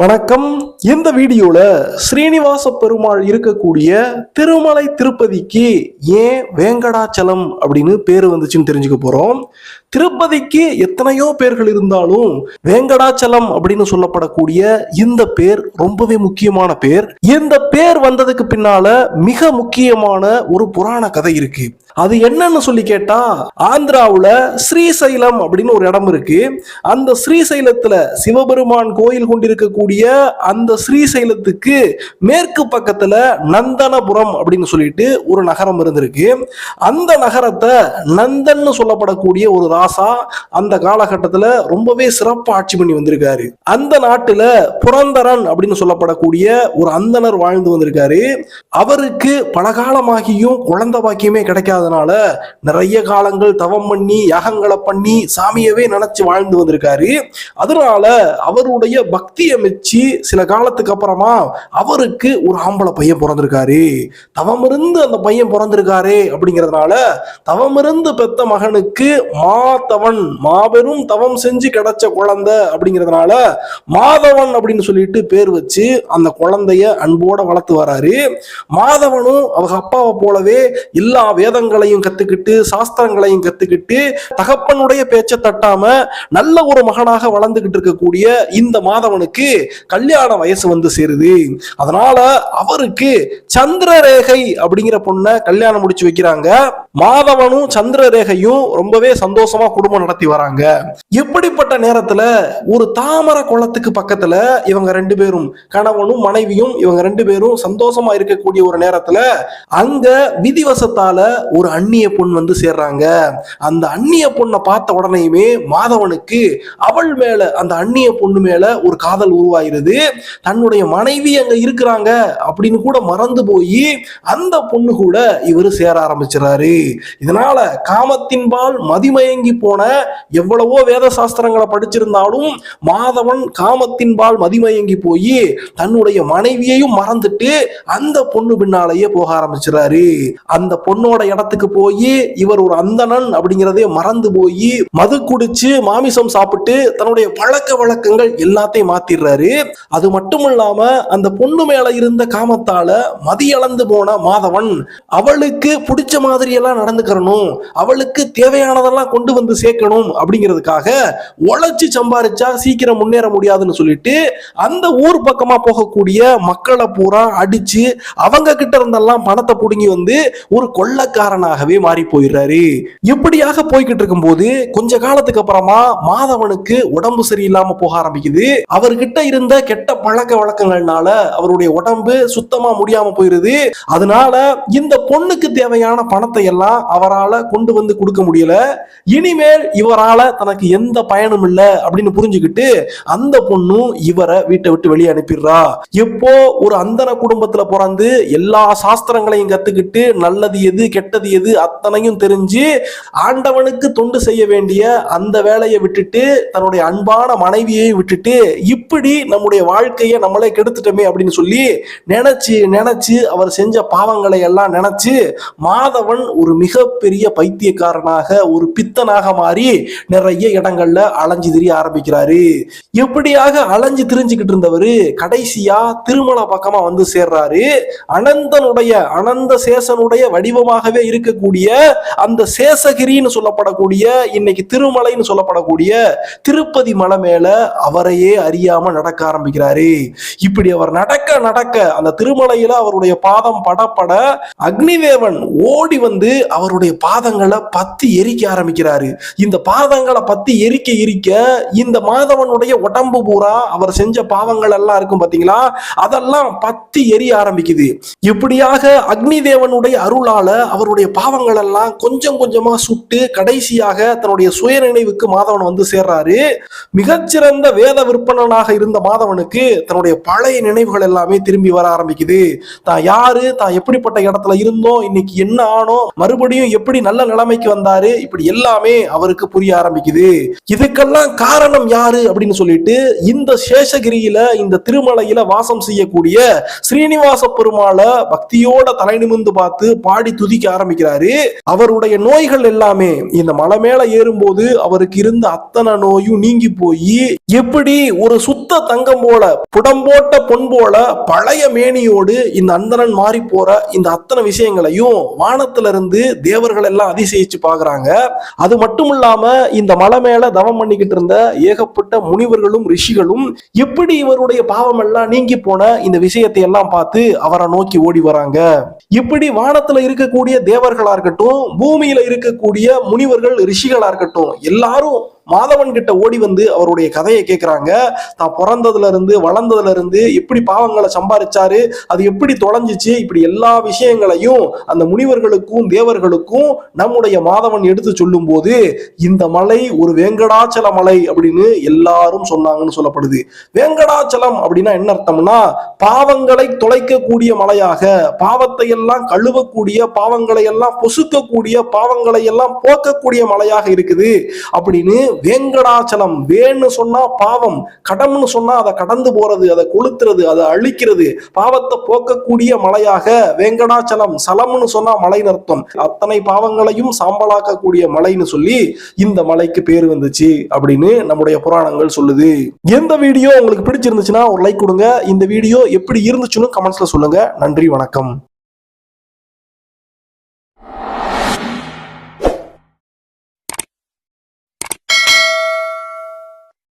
வணக்கம். இந்த வீடியோல ஸ்ரீனிவாச பெருமாள் இருக்கக்கூடிய திருமலை திருப்பதிக்கு ஏன் வேங்கடாச்சலம் அப்படின்னு பேர் வந்துச்சுன்னு தெரிஞ்சுக்க போறோம். திருப்பதிக்கு எத்தனையோ பேர்கள் இருந்தாலும் வேங்கடாச்சலம் அப்படின்னு சொல்லப்படக்கூடிய இந்த பேர் ரொம்பவே முக்கியமான பேர். இந்த பேர் வந்ததுக்கு பின்னால மிக முக்கியமான ஒரு புராண கதை இருக்கு. அது என்னன்னு சொல்லி கேட்டா ஆந்திராவுல ஸ்ரீசைலம் அப்படின்னு ஒரு இடம் இருக்கு. அந்த ஸ்ரீசைலத்துல சிவபெருமான் கோயில் கொண்டிருக்கக்கூடிய அந்த ஸ்ரீசைலத்துக்கு மேற்கு பக்கத்துல நந்தனபுரம் அப்படின்னு சொல்லிட்டு ஒரு நகரம் இருந்திருக்கு. அந்த நகரத்தை நந்தன்னு சொல்லப்படக்கூடிய ஒரு ராசா அந்த காலகட்டத்துல ரொம்பவே சிறப்பு ஆட்சி பண்ணி வந்திருக்காரு. அந்த நாட்டுல புரந்தரன் அப்படின்னு சொல்லப்படக்கூடிய ஒரு அந்தனர் வாழ்ந்து வந்திருக்காரு. அவருக்கு பல காலமாகியும் குழந்தை பாக்கியமே கிடைக்காதனால நிறைய காலங்கள் தவம் பண்ணி யாகங்களை பண்ணி சாமியவே நினைச்சு வாழ்ந்து வந்திருக்காரு. அதனால அவருடைய பக்தியை மெச்சி சில காலத்துக்கு அப்புறமா அவருக்கு ஒரு ஆம்பளை பையன் பிறந்திருக்காரு. தவம் இருந்து அந்த பையன் பிறந்திருக்காரு அப்படிங்கிறதுனால தவம் இருந்து பெத்த மகனுக்கு மாதவன் மாபெரும் தவம் செஞ்சு கிடைச்ச குழந்தை அப்படிங்கிறதுனால மாதவன் அப்படின்னு சொல்லிட்டு பேர் வச்சு அந்த குழந்தைய அன்போட வளர்த்து வராரு. மாதவனும் அவங்க அப்பாவை போலவே எல்லா வேதங்கள் வேதங்களையும் கத்துக்கிட்டு சாஸ்திரங்களையும் கத்துக்கிட்டு தகப்பனுடைய பேச்சை தட்டாம நல்ல ஒரு மகனாக வளர்ந்துகிட்டு இருக்கக்கூடிய இந்த மாதவனுக்கு கல்யாண வயசு வந்து சேருது. அதனால அவருக்கு சந்திரரேகை அப்படிங்கிற பொண்ணை கல்யாணம் முடிச்சு வைக்கிறாங்க. மாதவனும் சந்திரரேகையும் ரொம்பவே சந்தோஷமா குடும்பம் நடத்தி வராங்க. இப்படிப்பட்ட நேரத்துல ஒரு தாமர குளத்துக்கு பக்கத்துல இவங்க ரெண்டு பேரும் கணவனும் மனைவியும் இவங்க ரெண்டு பேரும் சந்தோஷமா இருக்கக்கூடிய ஒரு நேரத்துல அங்க விதிவசத்தால ஒரு அந்நிய பொண் வந்து சேர்றாங்க. அந்த அந்நிய பொண்ணை பார்த்த உடனேயுமே மாதவனுக்கு அவள் மேல அந்த அந்நிய பொண்ணு மேல ஒரு காதல் உருவாயிருது. தன்னுடைய மனைவி அங்க இருக்கிறாங்க அப்படின்னு கூட மறந்து போய் அந்த பொண்ணு கூட இவரு சேர ஆரம்பிச்சிடறாரு. இதனால காமத்தின்பால் மதிமயங்கி போன எவ்வளவோ வேத சாஸ்திரங்களை படிச்சிருந்தாலும் மாதவன் காமத்தின்பால் மதிமயங்கி போய் தன்னுடைய மனைவியையும் மறந்துட்டு அந்த பொண்ணு பின்னாலேயே போக ஆரம்பிச்சிடறாரு. அந்த பொண்ணோட இடத்துக்கு போய் இவர் ஒரு அந்தணன் அப்படிங்கிறதே மறந்து போய் மது குடிச்சு மாமிசம் சாப்பிட்டு தன்னுடைய பழக்க வழக்கங்கள் எல்லாத்தையும் மாத்திடுறாரு. அது மட்டும் இல்லாம அந்த பொண்ணு மேல இருந்த காமத்தால மதியளந்து போன மாதவன் அவளுக்கு பிடிச்ச மாதிரி எல்லாம் ஈக்குவலாக நடந்துக்கிறணும். அவளுக்கு தேவையானதெல்லாம் கொண்டு வந்து சேர்க்கணும் அப்படிங்கிறதுக்காக உழைச்சி சம்பாரிச்சா சீக்கிரம் முன்னேற முடியாதுன்னு சொல்லிட்டு அந்த ஊர் பக்கமாக போகக்கூடிய மக்களை பூரா அடிச்சு அவங்க கிட்ட இருந்தெல்லாம் பணத்தை பிடுங்கி வந்து ஒரு கொள்ளக்காரனாகவே மாறி போயிடுறாரு. இப்படியாக போய்கிட்டு இருக்கும்போது கொஞ்ச காலத்துக்கு அப்புறமா மாதவனுக்கு உடம்பு சரியில்லாம போக ஆரம்பிக்குது. அவர்கிட்ட இருந்த கெட்ட பழக்க வழக்கங்கள்னால அவருடைய உடம்பு சுத்தமா முடியாம போயிருது. அதனால இந்த பொண்ணுக்கு தேவையான பணத்தை எல்லாம் அவரால் கொண்டு வந்து கொடுக்க முடியல. இனிமேல் இவரால தனக்கு எந்த பயனும் இல்லை அப்படின்னு புரிஞ்சுக்கிட்டு அந்த பொண்ணும் இவரை வீட்டை விட்டு வெளியே அனுப்பிடுறா. எப்போ ஒரு அந்தன குடும்பத்துல பிறந்து எல்லா சாஸ்திரங்களையும் கத்துக்கிட்டு நல்லது எது கெட்டது எது அத்தனையும் தெரிஞ்சு ஆண்டவனுக்கு தொண்டு செய்ய வேண்டிய அந்த வேலையை விட்டுட்டு தன்னுடைய அன்பான மனைவியையும் விட்டுட்டு இப்படி நம்முடைய வாழ்க்கையை நம்மளே கெடுத்துட்டோமே அப்படின்னு சொல்லி நினைச்சு நினைச்சு அவர் செஞ்ச பாவங்களை எல்லாம் நினைச்சு மாதவன் ஒரு மிகப்பெரிய பைத்தியக்காரனாக ஒரு பித்தனாக மாறி நிறைய இடங்கள்ல அலைஞ்சு திரிய ஆரம்பிக்கிறாரு. எப்படியாக அலைஞ்சு திரிஞ்சுக்கிட்டு இருந்தவர் கடைசியா திருமல பக்கமா வந்து சேர்றாரு. அனந்தனுடைய அனந்த சேசனுடைய வடிவமாகவே இருக்கக்கூடிய அந்த சேசகிரின்னு சொல்லப்படக்கூடிய இன்னைக்கு திருமலைன்னு சொல்லப்படக்கூடிய திருப்பதி மலை மேல அவரையே அறியாம நடக்க ஆரம்பிக்கிறாரு. இப்படி அவர் நடக்க நடக்க அந்த திருமலையில அவருடைய பாதம் படப்பட அக்னிதேவன் ஓடி வந்து அவருடைய பாதங்களை பத்தி எரிக்க ஆரம்பிக்கிறாரு. இந்த பாதங்களை பத்தி எரிக்க எரிக்க இந்த மாதவனுடைய உடம்பு பூரா அவர் செஞ்ச பாவங்கள் எல்லாம் இருக்கும் பாத்தீங்களா? அதெல்லாம் பத்தி எரிய ஆரம்பிக்குது. இப்படியாக அக்னி தேவனுடைய அருளால அவருடைய பாவங்கள் எல்லாம் கொஞ்சம் கொஞ்சமா சுட்டு கடைசியாக தன்னுடைய சுய நினைவுக்கு மாதவன் வந்து சேர்றாரு. மிகச்சிறந்த வேத விற்பனனாக இருந்த மாதவனுக்கு தன்னுடைய பழைய நினைவுகள் எல்லாமே திரும்பி வர ஆரம்பிக்குது. தான் யாரு? தான் எப்படிப்பட்ட இடத்துல இருந்தோம்? இன்னைக்கு என்ன ஆனோ மறுபடியும் எப்படி நல்ல நிலைமைக்கு வந்தாரு? இப்படி எல்லாமே அவருக்கு புரிய ஆரம்பிக்குது. இதுக்கெல்லாம் காரணம் யாரு அப்படின்னு சொல்லிட்டு இந்த சேஷகிரியில இந்த திருமலையில வாசம் செய்யக்கூடிய ஸ்ரீனிவாச பெருமாளை பக்தியோட தலை நிமிர்ந்து பார்த்து பாடி துதிக்க ஆரம்பிக்கிறாரு. அவருடைய நோய்கள் எல்லாமே இந்த மலை மேல ஏறும்போது அவருக்கு இருந்த அத்தனை நோயும் நீங்கி போய் எப்படி ஒரு சுத்த தங்கம் போல புடம்போட்ட பொன் போல பழைய மேனியோடு இந்த அந்தணன் மாறி போற இந்த அத்தனை விஷயங்களையும் வானத்திலிருந்து இருந்து தேவர்கள் எல்லாம் அதிசயிச்சு பாக்குறாங்க அது மட்டும் இல்லாம இந்த மலை மேல தவம் பண்ணிக்கிட்டு இருந்த ஏகப்பட்ட முனிவர்களும் ரிஷிகளும் எப்படி இவருடைய பாவம் எல்லாம் நீங்கி போன இந்த விஷயத்தை எல்லாம் பார்த்து அவரை நோக்கி ஓடி வராங்க. இப்படி வானத்துல இருக்கக்கூடிய தேவர்களா இருக்கட்டும் பூமியில இருக்கக்கூடிய முனிவர்கள் ரிஷிகளா இருக்கட்டும் எல்லாரும் மாதவன் கிட்ட ஓடி வந்து அவருடைய கதையை கேட்கிறாங்க தான் பிறந்ததுல இருந்து வளர்ந்ததுல இருந்து எப்படி பாவங்களை சம்பாதிச்சாரு அது எப்படி தொலைஞ்சிச்சு இப்படி எல்லா விஷயங்களையும் அந்த முனிவர்களுக்கும் தேவர்களுக்கும் நம்முடைய மாதவன் எடுத்து சொல்லும் போது இந்த மலை ஒரு வேங்கடாச்சல மலை அப்படின்னு எல்லாரும் சொன்னாங்கன்னு சொல்லப்படுது. வேங்கடாச்சலம் அப்படின்னா என்ன அர்த்தம்னா பாவங்களை தொலைக்கக்கூடிய மலையாக பாவத்தை எல்லாம் கழுவக்கூடிய பாவங்களை எல்லாம் பொசுக்கக்கூடிய பாவங்களை எல்லாம் போக்கக்கூடிய மலையாக இருக்குது. அப்படின்னு வேங்கடாச்சலம் வேன்னு சொன்னா பாவம் கடம்னு சொன்னா அதை கடந்து போறது அதை கொளுத்துறது அதை அழிக்கிறது. பாவத்தை போக்கக்கூடிய மலையாக வேங்கடாச்சலம் சலம்னு சொன்னா மலைன்னு அர்த்தம் அத்தனை பாவங்களையும் சாம்பலாக்கக்கூடிய மலைன்னு சொல்லி இந்த மலைக்கு பேர் வந்துச்சு அப்படின்னு நம்முடைய புராணங்கள் சொல்லுது. எந்த வீடியோ உங்களுக்கு பிடிச்சிருந்துச்சுன்னா ஒரு லைக் கொடுங்க. இந்த வீடியோ எப்படி இருந்துச்சுன்னு கமெண்ட்ஸ்ல சொல்லுங்க. நன்றி வணக்கம்.